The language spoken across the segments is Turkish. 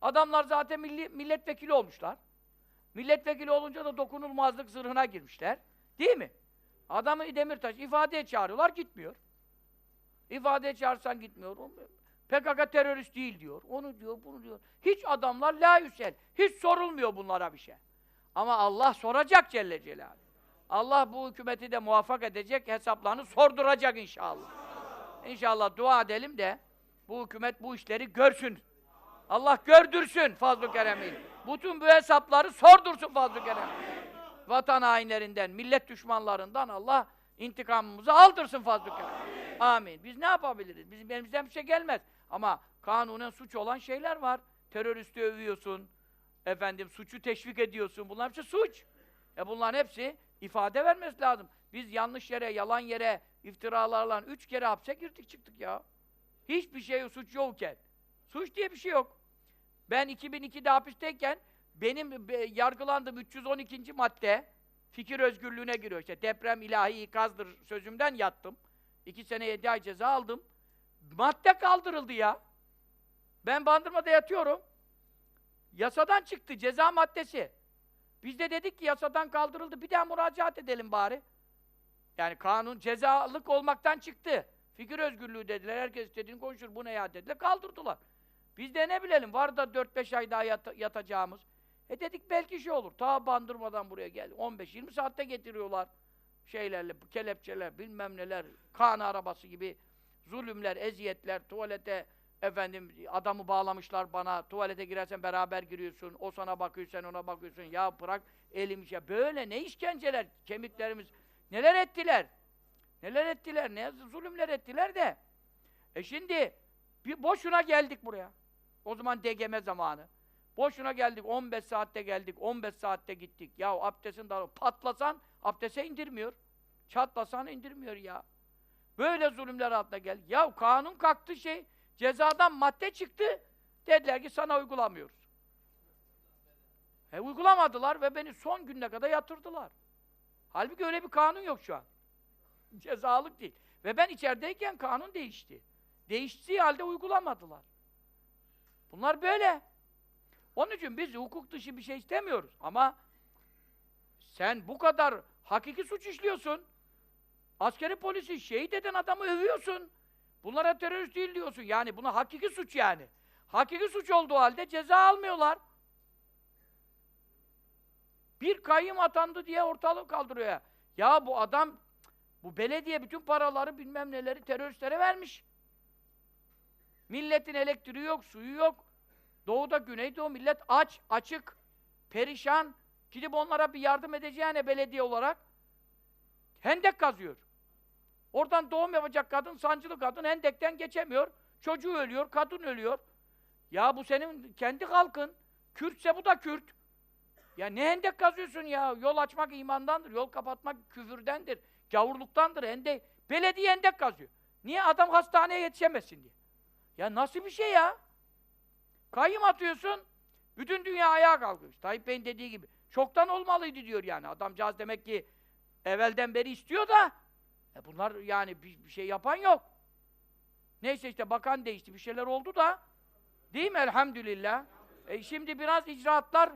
Adamlar zaten milli, milletvekili olmuşlar. Milletvekili olunca da dokunulmazlık zırhına girmişler. Değil mi? Adamı Demirtaş ifadeye çağırıyorlar, gitmiyor. İfadeye çağırsan gitmiyor. PKK terörist değil diyor. Onu diyor, bunu diyor. Hiç adamlar la yüsel. Hiç sorulmuyor bunlara bir şey. Ama Allah soracak Celle Celaluhu. Allah bu hükümeti de muvaffak edecek, hesaplarını sorduracak inşallah. İnşallah dua edelim de bu hükümet bu işleri görsün. Allah gördürsün fazl-ı keremiyle. Bütün bu hesapları sordursun fazl-ı kerem. Vatan hainlerinden, millet düşmanlarından Allah intikamımızı aldırsın fazl-ı kerem. Amin. Biz ne yapabiliriz? Bizim elimizden bir şey gelmez. Ama kanunen suç olan şeyler var. Teröristi övüyorsun, efendim suçu teşvik ediyorsun. Bunlar hepsi suç. E bunların hepsi ifade vermesi lazım. Biz yanlış yere, yalan yere, iftiralarla üç kere hapse girdik çıktık ya. Hiçbir şey suç yokken. Suç diye bir şey yok. Ben 2002'de hapisteyken benim be- yargılandığım 312. madde fikir özgürlüğüne giriyor. İşte deprem ilahi ikazdır sözümden yattım. İki sene yedi ay ceza aldım. Madde kaldırıldı ya. Ben bandırmada yatıyorum. Yasadan çıktı ceza maddesi. Biz de dedik ki yasadan kaldırıldı. Bir daha müracaat edelim bari. Yani kanun cezalık olmaktan çıktı. Fikir özgürlüğü dediler. Herkes istediğini konuşur. Bu ne ya dediler. Kaldırdılar. Biz de ne bilelim. Var da 4-5 ay daha yata- yatacağımız. E dedik belki şey olur. Ta bandırmadan buraya geldi. 15-20 saatte getiriyorlar. Şeylerle, kelepçeler, bilmem neler, kan arabası gibi zulümler, eziyetler, tuvalete efendim adamı bağlamışlar bana, tuvalete girersen beraber giriyorsun, o sana bakıyor, sen ona bakıyorsun, ya bırak elim ya böyle ne işkenceler, kemiklerimiz, neler ettiler, neler ettiler, ne zulümler ettiler de. E şimdi, bir boşuna geldik buraya. O zaman DGM zamanı. Boşuna geldik, 15 saatte geldik, 15 saatte gittik. Ya abdestin dalı patlasan, abdese indirmiyor. Çatlasan indirmiyor ya. Böyle zulümler altına gel. Ya kanun kalktı şey, cezadan madde çıktı. Dediler ki sana uygulamıyoruz. E uygulamadılar ve beni son gününe kadar yatırdılar. Halbuki öyle bir kanun yok şu an. Cezalık değil. Ve ben içerideyken kanun değişti. Değiştiği halde uygulamadılar. Bunlar böyle. Onun için biz hukuk dışı bir şey istemiyoruz. Ama sen bu kadar hakiki suç işliyorsun. Askeri polisi şehit eden adamı övüyorsun. Bunlara terörist değil diyorsun. Yani buna hakiki suç yani. Hakiki suç olduğu halde ceza almıyorlar. Bir kayyım atandı diye ortalığı kaldırıyor. Ya bu adam, bu belediye bütün paraları bilmem neleri teröristlere vermiş. Milletin elektriği yok, suyu yok. Doğuda, güneydoğu millet aç, açık, perişan. Gidip onlara bir yardım edeceğine belediye olarak hendek kazıyor. Oradan doğum yapacak kadın, sancılı kadın hendekten geçemiyor. Çocuğu ölüyor, kadın ölüyor. Ya bu senin kendi halkın. Kürtse bu da Kürt. Ya ne hendek kazıyorsun ya? Yol açmak imandandır, yol kapatmak küfürdendir, gavurluktandır. Hendek, belediye hendek kazıyor. Niye? Adam hastaneye yetişemesin diye. Ya nasıl bir şey ya? Kayyım atıyorsun, bütün dünya ayağa kalkıyor. Tayyip Bey'in dediği gibi. Çoktan olmalıydı diyor yani. Adamcağız demek ki evvelden beri istiyor da e bunlar yani bir, bir şey yapan yok. Neyse işte bakan değişti, bir şeyler oldu da değil mi elhamdülillah? E şimdi biraz icraatlar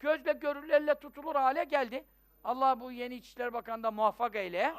gözle görülür, elle tutulur hale geldi. Allah bu yeni İçişleri Bakanı da muvaffak eyle.